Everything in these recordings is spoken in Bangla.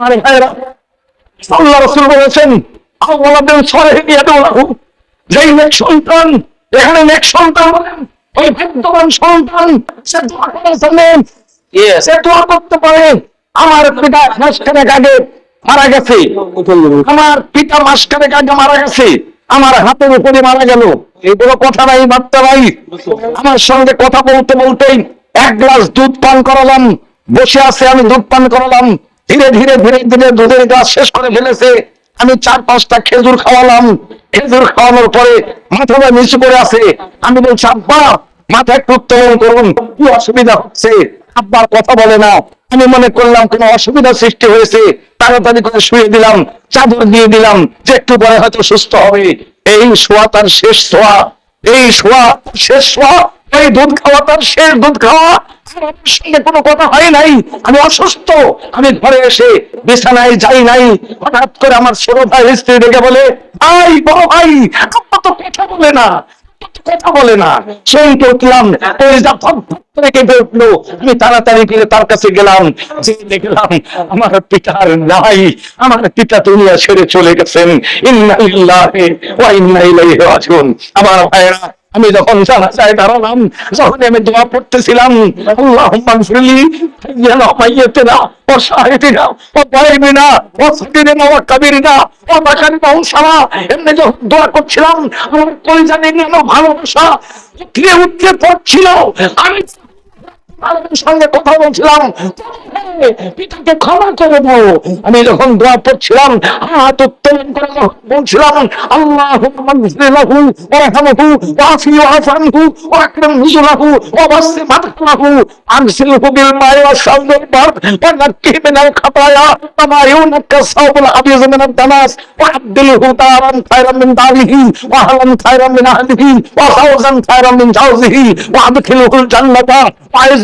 আরে ভাইরা আল্লাহ রসুল বলেছেন আল্লাহ ছড়ে যেই নেক সন্তান এখানে নেক সন্তান বলেন ওই ভাগ্যবান সন্তান সে দোয়া করে জানেন সে দোয়া করতে পারে। আমার পিতা মাসখানেক আগে মারা গেছে। আমার পিতা মাসখানেক আগে মারা গেছে। আমার হাতের উপরে মারা গেল। এগুলো কথা নাই বার্তা নাই। আমার সঙ্গে কথা বলতে বলতেই এক গ্লাস দুধ পান করালাম। বসে আছে আমি দুধ পান করালাম। ধীরে ধীরে ধীরে ধীরে দুধের গ্লাস শেষ করে ফেলেছে। আমি চার পাঁচটা খেজুর খাওয়ালাম। খেজুর খাওয়ানোর পরে মাথাটা নিচু করে আছে। আমি বলছি, আব্বা, মাথা একটু উত্তোলন করুন। কি অসুবিধা হচ্ছে? আব্বার কথা বলে না। আমি মনে করলাম, কোনো অসুবিধা সৃষ্টি হয়েছে। তাড়াতাড়ি করে শুয়ে দিলাম, চাদর দিয়ে দিলাম যে একটু পরে হয়তো সুস্থ হবে। এই শোয়া তার শেষ শোয়া, এই শোয়া শেষ শোয়া, এই দুধ খাওয়া তার শেষ দুধ খাওয়া। সঙ্গে কোনো কথা হয় নাই? আমি অসুস্থ। আমি ঘরে এসে বিছানায় যাই নাই। হঠাৎ করে আমার ছোট ভাই স্ত্রী বলে ভাই বড় ভাই আব্বা তো কথা বলে না। কথা বলে না। শুনতে উঠলাম ওই যা ফট ফট করে কেঁপে উঠল। আমি তাড়াতাড়ি তার কাছে গেলাম। দেখলাম আমার পিতার নাই। আমার পিতা দুনিয়া ছেড়ে চলে গেছেন। ইন্না লিল্লাহি ওয়া ইন্না ইলাইহি রাজিউন। আমার ভাইরা আমি যখন জানাজায় দাঁড়ালাম যখন আমি দোয়া পড়তেছিলাম ইয়া মাইয়াতিনা ওয়া শাহিদিনা, ওয়া গায়বিনা ওয়া সাগিরিনা ওয়া কাবিরিনা, ওয়া মাকারিনা ওয়া সারা। এমনি যখন দোয়া করছিলাম, আমার ভালোবাসা উঠলে উঠলে পড়ছিল। আমি সঙ্গে কথা বলছিলাম। পিতাকে ক্ষমা করে দাও। আমি যখন দোয়া পড়ছিলাম, হাত উত্তোলন করে বলছিলাম, আল্লাহ লাহু ওয়ারহামহু ওয়াফি ওয়াফানহু ওয়াকরাম নুজুলাহু ওয়াবাসসি মাদখালাহু আনসিলহু বিল মা'i ওয়াসাল্লিল বারদ ওয়ানাক্কিহি মিনাল খাতায়া কামা ইউনাক্কা সাওবুল আবিয়াজ মিনাদ দানাস ওয়াবদিলহু দারান খায়রান মিন দারিহি ওয়াহলান খায়রান মিন আহলিহি ওয়া ফাওজান মিন জাওজিহি ওয়াদখিলহুল জান্নাতা ওয়াইজহু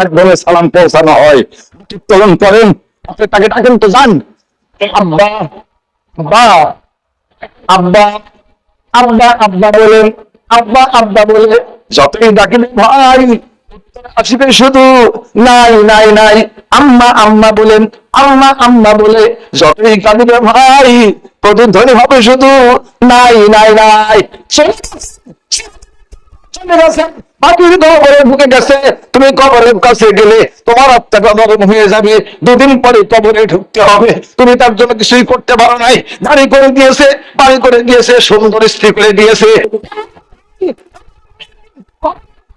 মাধ্যমে সালাম পৌঁছানো হয়। করেন। আপনি তাকে ডাকেন তো যান। আব্বা আব্বা আব্বা আব্বা আব্বা বলেন আব্বা আব্বা বলে, যতই ডাকেন ভাই আসবে শুধু, নাই নাই নাই। আম্মা আম্মা বলেন, আম্মা আম্মা বলে, যতই কাঁদিবে ভাই প্রতিধ্বনি হবে শুধু, নাই নাই নাই। চলে গেছে। চলে গেছে কবরে ঢুকে গেছে, তুমি কবরের কাছে গেলে তোমার আত্মা নরম হয়ে যাবে। দুদিন পরে কবরে ঢুকতে হবে। তুমি তার জন্য কিছুই করতে পারো নাই। দাঁড়ি করে দিয়েছে, বাড়ি করে দিয়েছে, সুন্দর স্ত্রী করে দিয়েছে।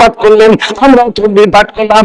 পাঠ করলেন তকবীর পাঠ করলাম।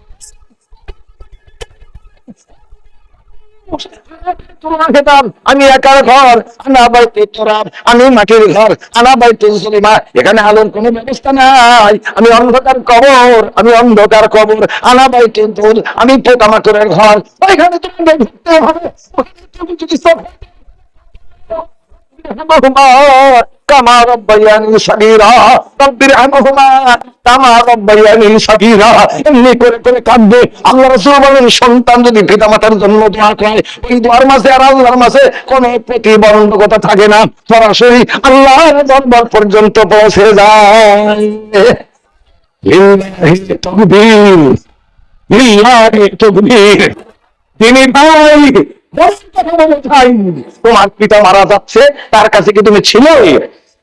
আমি একার ঘর, আনা বাইতে তোরা আমি মাটির ঘর, আনা বাইতে মুসলিমা এখানে আলোর কোনো ব্যবস্থা নাই। আমি অন্ধকার কবর, আমি অন্ধকার কবর, আনা বাইতে দোল আমি পোকামাকড়ের ঘর। ওইখানে তোমাদের ঢুকতে হবে। তুমি এমনি করে করে কাঁদবে আল্লাহ বলেন সন্তান যদি জন্য দোয়া করে, ওই দোয়ার মাঝে আর আল্লাহর মাঝে কোনো প্রতিবন্ধকতা থাকে না। সরাসরি পর্যন্ত পৌঁছে যায়। তিনি ভাই। তোমার পিতা মারা যাচ্ছে, তার কাছে কি তুমি ছিলে?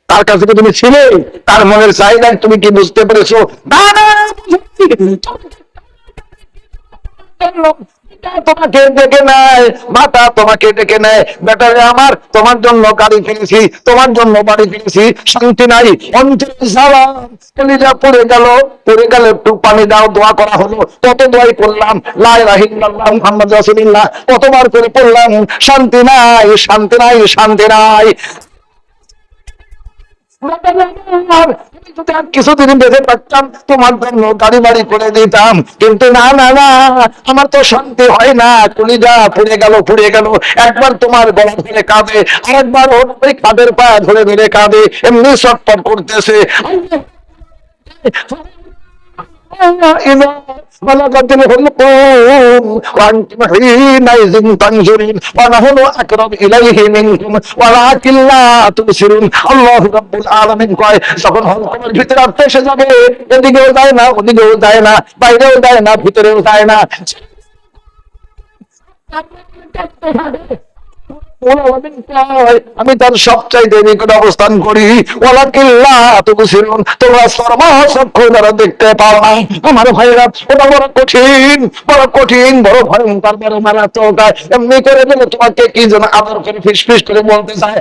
তার কাছে কি তুমি ছিলে? তার মনের চাহিদা তুমি কি বুঝতে পেরেছ? তোমাকে ডেকে নেয়, মাতা তোমাকে ডেকে নেয়। বেটারে আমার, তোমার জন্য গাড়ি কিনেছি তোমার জন্য বাড়ি কিনেছি শান্তি নাই পড়ে গেল পড়ে গেল একটু পানি দাও, দোয়া করা হলো। কত দোয়াই করলাম লাই রাহিল্লাহ কতবার করে পড়লাম, শান্তি নাই শান্তি নাই শান্তি নাই। কিছুদিন বেঁধে পারতাম তোমার জন্য গাড়ি বাড়ি করে দিতাম, কিন্তু না না না, আমার তো শান্তি হয় না কলিজা ফুড়ে গেল পুড়ে গেল একবার তোমার গলা ধরে কাঁদে, আরেকবার ওর ওই কাঁদের পা ধরে ধরে কাঁদে, এমনি সটপট করতেছে। بلغت الحلقوم وأنتم حينئذ تنظرون ونحن أقرب إليه منكم ولكن لا تبصرون الله رب العالمين কয় যখন হলকমের ভিতরে আত্মা এসে যাবে এদিকেও যায় না ওদিকেও যায় না বাইরেও যায় না ভিতরেও যায় না আমি তার সবচাইতে নিকট অবস্থান করি। ওলা কিল্লা তবু ছিলুন তোমরা সর্বচক্ষু দ্বারা দেখতে পাও না আমার ভাইরা ওটা বড় কঠিন বড় কঠিন, বড় ভয়ঙ্কর, বড় মারাত্মক। এমনি করে দিলে তোমাকে কি যেন আদর করে ফিস ফিস করে বলতে চায়?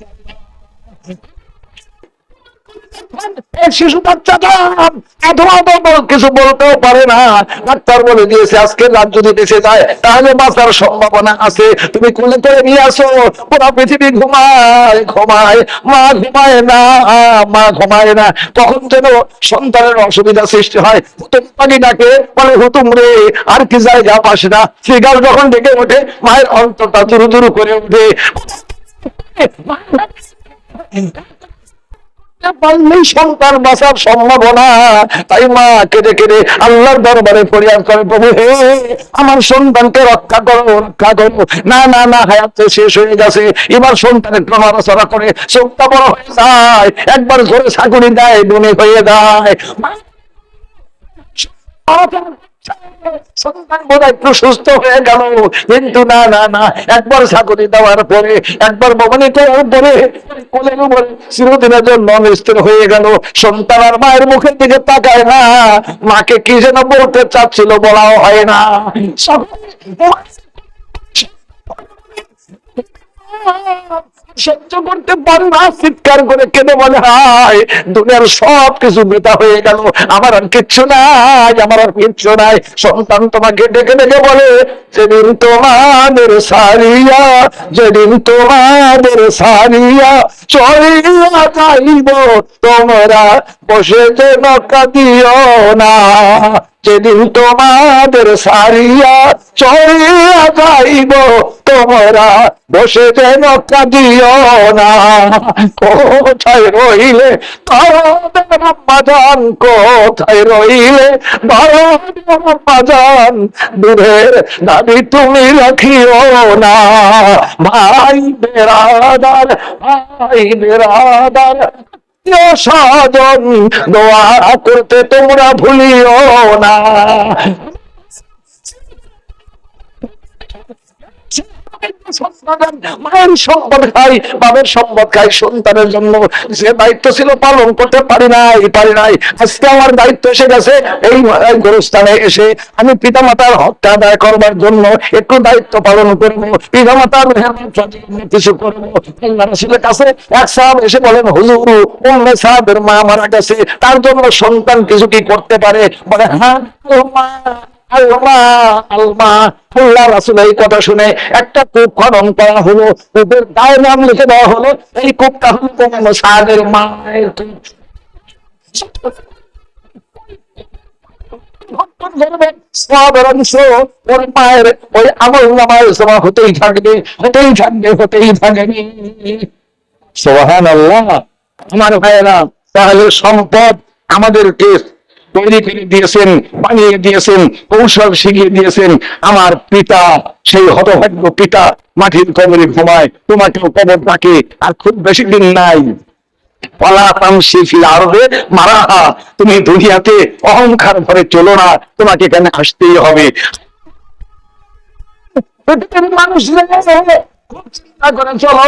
শিশু বাচ্চাটা কিছু বলতেও পারে না। ডাক্তার বলে দিয়েছে, আজকে রাত যদি বেঁচে যায়, তাহলে বাঁচার সম্ভাবনা আছে। তুমি কোলে করে নিয়ে আসো। পুরো পৃথিবী ঘুমায় ঘুমায়। মা ঘুমায় না, মা ঘুমায় না। তখন যেন সন্তানের অসুবিধা সৃষ্টি হয়। হুতুম পানি ডাকে, বলে, হুতুম রে, আর কি জায়গা পাস না? ফিগার যখন ডেকে ওঠে, মায়ের অন্তরটা দুরু দুরু করে ওঠে। পারলেই সন্তান বাঁচার সম্ভাবনা। তাই মা কেঁদে কেঁদে আল্লাহর দরবারে ফরিয়াদ করে, প্রভু হে, আমার সন্তানকে রক্ষা করো রক্ষা করো। না না না, হায়াত শেষ হয়ে গেছে। এবার সন্তান একটু নড়াচড়া করে চোখটা বড় হয়ে যায়, একবার ধরে ছাগলি দেয় বনে হয়ে যায়। সন্তান বোধ একটু সুস্থ হয়ে গেল। কিন্তু না না না, একবার চাকরি দেওয়ার পরে, একবার বমনি করার পরে, কোলের উপরে চিরদিনের জন্য স্থির হয়ে গেল। সন্তান আর মায়ের মুখের দিকে তাকায় না। মাকে কি যেন বলতে চাচ্ছিল বলাও হয় না। সহ্য করতে পারে না, চিৎকার করে কেঁদে বলে, হায়, দুনিয়ার সব কিছু বেতা হয়ে গেল। আমার আর কিচ্ছু নাই, আমার আর কিচ্ছু নাই। সন্তান তোমাকে ডেকে ডেকে বলে, যেদিন তোমাদের সারিয়া, যেদিন তোমাদের সারিয়া চলিয়া যাইব, তোমরা বসে যেন কাঁদিও না। যেদিন তোমাদের সারিয়া চলিয়া যাইব, তোমরা বসে যেন কাঁদিও না। কোথায় রইলে মাজান কোথায় রইলে ভারতের মাজান দূরের দাবি তুমি রাখিও না। ভাই বেড়াদার ভাই বেড়াদার সাজন দোয়া করতে তোমরা ভুলিও না। মায়ের সম্পদ খাই সম্পদ খাই, সন্তানের জন্য যে দায়িত্ব ছিল পালন করতে পারি নাই পারি নাই। আজকে আমার দায়িত্ব এসে গেছে, এই গোরস্থানে এসে আমি পিতা মাতার হত্যা করবার জন্য একটু দায়িত্ব পালন করব পিতা মাতার কিছু করব। কাছে এক সাহাব এসে বলেন, হুজুর, উম্মে সাহাবের মা মারা গেছে, তার জন্য সন্তান কিছু কি করতে পারে? বলে হ্যাঁ মা আল্লাহ আল্লাহ। আল্লাহ রাসুল এই কথা শুনে একটা কূপ খনন করা হলো। কূপের গায়ে নাম লিখে দেওয়া হলো। এই কূপটা হলো সাদের মায়ের ওর ওই আমল নামায় জমা হতেই থাকবে হতেই থাকবে হতেই থাকবে সোহান আল্লাহ আমার ভাইয়েরা তাহলে সম্পদ আমাদেরকে তৈরি করে দিয়েছেন, বানিয়ে দিয়েছেন, কৌশল শিখিয়ে দিয়েছেন। আমার পিতা, সেই হতভাগ্য পিতা মাটির কবরে ঘুমায়, তোমাকেও কবর থাকে আর খুব বেশি দিন নাই। তুমি দুনিয়াতে অহংকার ভরে চলো না, তোমাকে এখানে আসতেই হবে? মানুষ করে চলো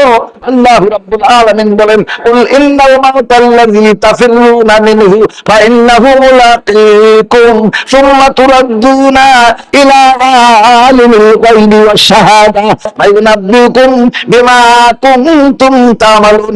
আল্লাহ রাব্বুল আলামিন বলেন, কুল ইন্নাল মাউতাল্লাযী তাফিরুনা মিনহু, ফা ইন্নাহু মুলাকীকুম, সুম্মা তুরাদ্দুনা ইলা আলিমিল গায়বি ওয়াশ শাহাদা, ফা ইউনাব্বিউকুম বিমা কুনতুম তা'মালুন।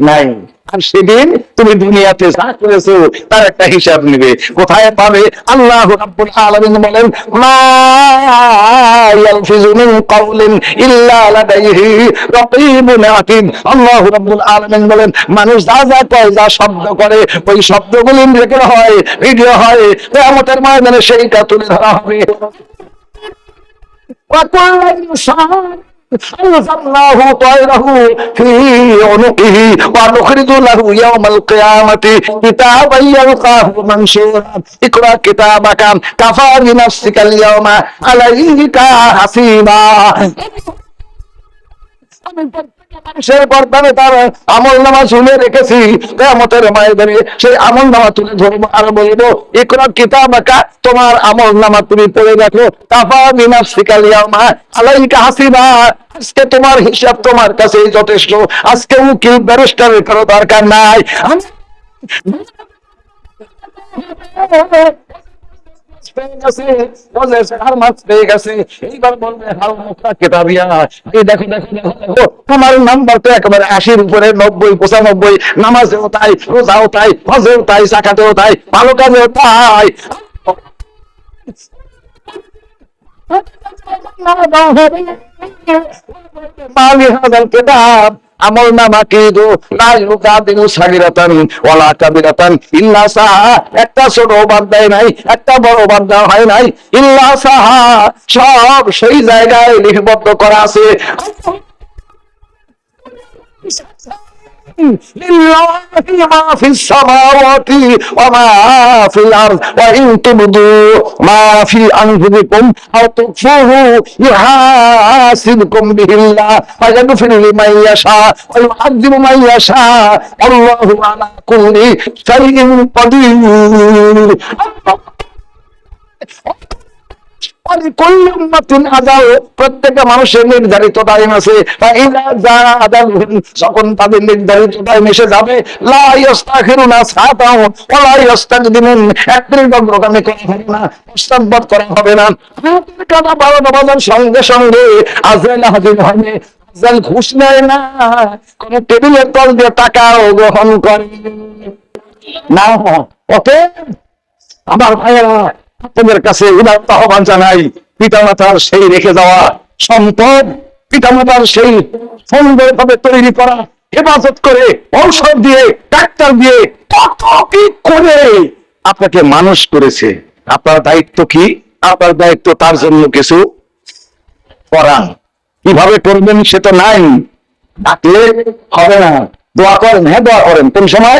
নাই আর সেদিন তুমি দুনিয়াতে যা করেছো তার একটা হিসাব নিবে কোথায় পাবে আল্লাহ রাব্বুল আলামিন বলেন মা ইয়ালফিজু মিন কাউলিন ইল্লা লাদাইহি রাকীবুন আতীদ আল্লাহ রাব্বুল আলামিন বলেন মানুষ যা যা কয় যা শব্দ করে ওই শব্দগুলি রেকর্ড হয় ভিডিও হয় কিয়ামতের ময়দানে সেইটা তুলে ধরা হবে وكل إنسان ألزمناه طائره في عنقه ونخرج له يوم القيامة كتابا يلقاه منشورا اقرأ كتابك كفى بنفسك اليوم عليك حسيبا মানুষের বর্তমানে তার আমল নামা শুনে রেখেছি। কেমতের ময়দানে সেই আমল নামা তুলে ধরবো আর বলব, ইকরা কিতাব আঁকা তোমার আমল নামা তুমি পড়ে দেখো। কাফা বিনা শিকালিয়ামা আলাইকা হাসিবা। আজকে তোমার হিসাব তোমার কাছে যথেষ্ট। আজকে উকিল ব্যারিস্টারের কারও দরকার নাই। পেয়ে গেছে চার মাস পেয়ে গেছে। এইবার বলবে হাল মুখটা কেতাবিয়া এই দেখো দেখো দেখো তোমার নাম্বার তো একেবারে আশির উপরে, নব্বই, পঁচানব্বই, নামাজেও তাই, রোজাও তাই, হজেও তাই চাকাতেও তাই, ভালো কাজেও তাই। মালি হাজার কেতাব। আমল নামা কি গো লা ইউকাদিনু সাগিরাতান ওয়ালা কাবিরাতান ইল্লা সাহা, একটা ছোট বাদ নাই, একটা বড় বাদ দেওয়া হয় নাই। ইল্লা সাহা, সব সেই জায়গায় লিপিবদ্ধ করা আছে। লিল্লাহি মা ফিস সামাওয়াতি ওয়া মা ফিল আরদ। ওয়া ইন তুবদু মা ফি আনফুসিকুম আও তুখফুহু ইউহাসিবকুম বিহিল্লাহ ওয়া ইয়াগফির লিমান ইয়াশা ওয়া ইউআযিবু মান ইয়াশা। আল্লাহু আলা কুল্লি শাইইন কাদির। প্রত্যেকটা মানুষের নির্ধারিত নির্ধারিত হবে না। সঙ্গে সঙ্গে ঘুষ নেয় না। কোন টেবিলের তল দিয়ে টাকাও গ্রহণ করে না। আমার ভাইয়েরা আপনাদের কাছে উদাত্ত আহ্বান জানাই, পিতামাতার সেই রেখে যাওয়া সম্পদ, পিতামাতার সেই সুন্দর ভাবে তৈরি করা, হেফাজত করে, ঔষধ দিয়ে, ডাক্তার দিয়ে কত কি করে আপনাকে মানুষ করেছে? আপনার দায়িত্ব কি? আপনার দায়িত্ব তার জন্য কিছু করা কীভাবে করবেন সে তো নাই। ডাকলে হবে না। দোয়া করেন হ্যাঁ দোয়া করেন। কোন সময়?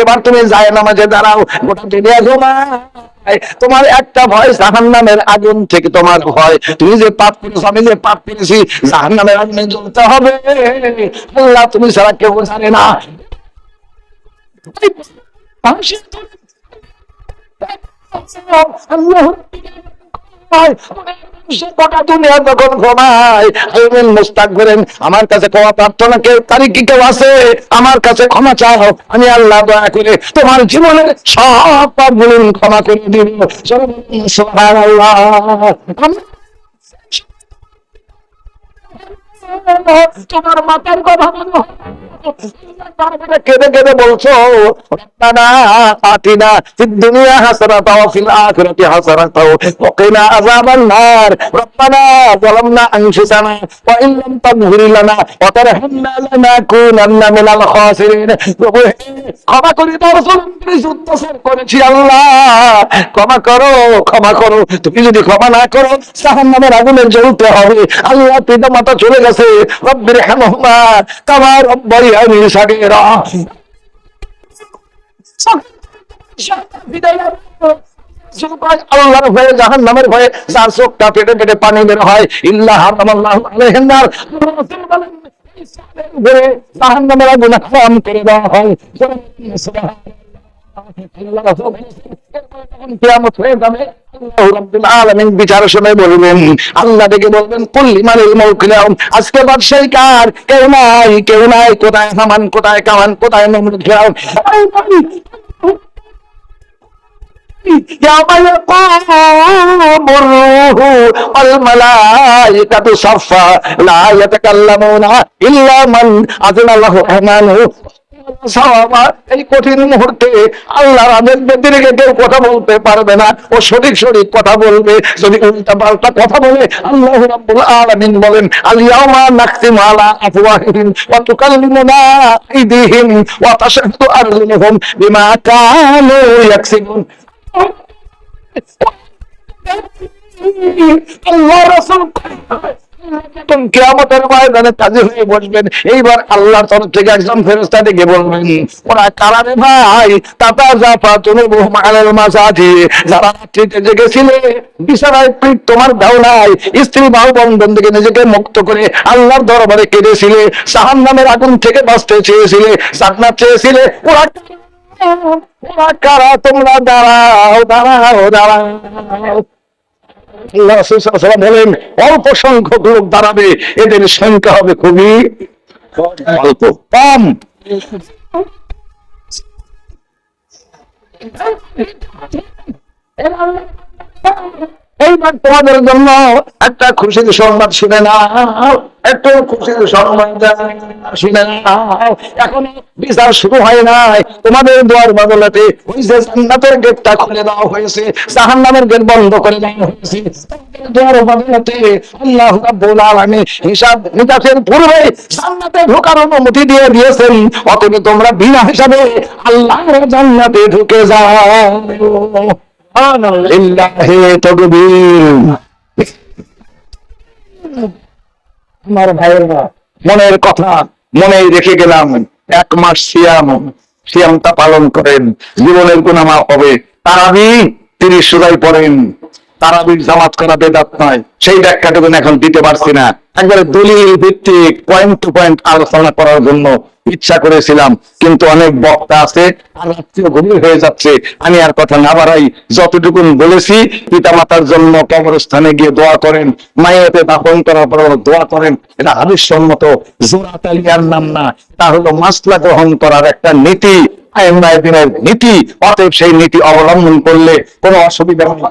এবার তুমি যায় নামাজে দাঁড়াও গোটা দুনিয়া ঘুমায় তোমার একটা ভয় জাহান নামের আগুন থেকে তোমার ভয়। তুমি যে পাপ করেছ, আমি যে পাপ করেছি জাহান নামের আগুনে জ্বলতে হবে। আল্লাহ, তুমি ছাড়া কেউ জানে না। আল্লাহ আমার কাছে ক্ষমা প্রার্থনা কেউ তারিখ কি কেউ আছে? আমার কাছে ক্ষমা চাও। আমি আল্লাহ দয়া করে তোমার জীবনের সব পাপ ক্ষমা করে দিব। আমি কেঁদে কেঁদে বলছো আতিনা দুনিয়া হাসানাতাও ওয়া ক্ষমা করেছি আল্লাহ। ক্ষমা করো ক্ষমা করো। তুমি যদি ক্ষমা না করো, জাহান্নামের আগুনে জ্বলতে হবে। আল্লাহ পিতা মাতা চলে গেছে। রব্বির হামহুমা কামা রব্বায়ানি সাগীরা আল্লাহর ভয়ে জাহান নামের ভয়ে, যার চোখটা পেটে পেটে পানি বের হয় ইল্লাহ হারামাল্লাহু আলাইহিন নার। জাহান নামের আগুন করে দেওয়া হয়। কিয়ামত হয়ে যাবে আল্লাহ রাব্বুল আলামিন বিচার শুনে বলবেন আল্লাহ ডেকে বলবেন কুল্লি মালিল মুলকিলাম আজকে বাদশাহী কার কেউ নাই কেউ নাই কোথায় হামান কোথায় কামান কোথায় নমরুদ ফেরাউন يوم يقوم الروح والملائكة صفا لا يتكلمون إلا من أذن له الرحمن সাওয়াবা, এই কঠিন মুহূর্তে আল্লাহর আদেশ ব্যতি কেউ কথা বলতে পারবে না। ও সঠিক সঠিক কথা বলবে। যদি উল্টা পাল্টা কথা বলে আল্লাহ রাব্বুল আলামিন বলেন আলিয়াউমা নাকতিমু আলা আফওয়াহিহিম ওয়া তুকাল্লিমুনা আইদিহিম ওয়া তাশহাদু আরজুলুহুম বিমা কানু ইয়াকসিবুন। আল্লাহ রাসূল এইবার আল্লাহর তরফ থেকে একজন বলবেন, ওরা কারা রে ভাই? তাতা জাফা তুমি যারা রাত্রিতে জেগেছিলে তোমার স্ত্রী বাহু বন্ধন থেকে নিজেকে মুক্ত করে আল্লাহর দরবারে কেঁদেছিলে, জাহান্নামের আগুন থেকে বাঁচতে চেয়েছিলে, জান্নাত চেয়েছিলে। ওরা কারা? তোমরা দাঁড়াও দাঁড়াও দাঁড়াও। আল্লাহ বলেন অল্প সংখ্যক লোক দাঁড়াবে এদের সংখ্যা হবে খুবই অল্প। কম। এইবার তোমাদের জন্য একটা খুশির সংবাদ শুনে না একটু খুশির সংবাদ শুনে না এখনও বিচার শুরু হয় নাই। তোমাদের দোয়ার বদলাতে ওই যে জান্নাতের গেটটা খুলে দেওয়া হয়েছে, জাহান্নামের গেট বন্ধ করে দেওয়া হয়েছে। দোয়ার আল্লাহ রাব্বুল আলামিন হিসাব নিকাশের পূর্বে জান্নাতে ঢোকার অনুমতি দিয়ে দিয়েছেন। অতএব তোমরা বিনা হিসাবে আল্লাহর জান্নাতে ঢুকে যাও। লিল্লাহি তাকবীর। আমার ভাইয়েরা মনের কথা মনে রেখে গেলাম। এক মাস সিয়াম সিয়ামটা পালন করেন। জীবনের গুণামা হবে। তারাবি তিরিশ সুরাই পড়েন। তারাবির জামাত করা বেদাত নয়। সেই ব্যাখ্যাটুকু এখন দিতে পারছি না। একবারে দলিল ভিত্তিক পয়েন্ট টু পয়েন্ট আলোচনা করার জন্য ইচ্ছা করেছিলাম, কিন্তু অনেক বক্তা আছে গভীর হয়ে যাচ্ছে। আমি আর কথা না বাড়াই, যতটুকু বলেছি পিতা মাতার জন্য কবরস্থানে গিয়ে দোয়া করেন, মায়েতে দাফন করার পর দোয়া করেন, এটা হাদিস সম্মত জোড়া তালিয়ার নাম না। তা হলো মাসলা গ্রহণ করার একটা নীতি। নীতি অতএব সেই নীতি অবলম্বন করলে কোনো অসুবিধা হবে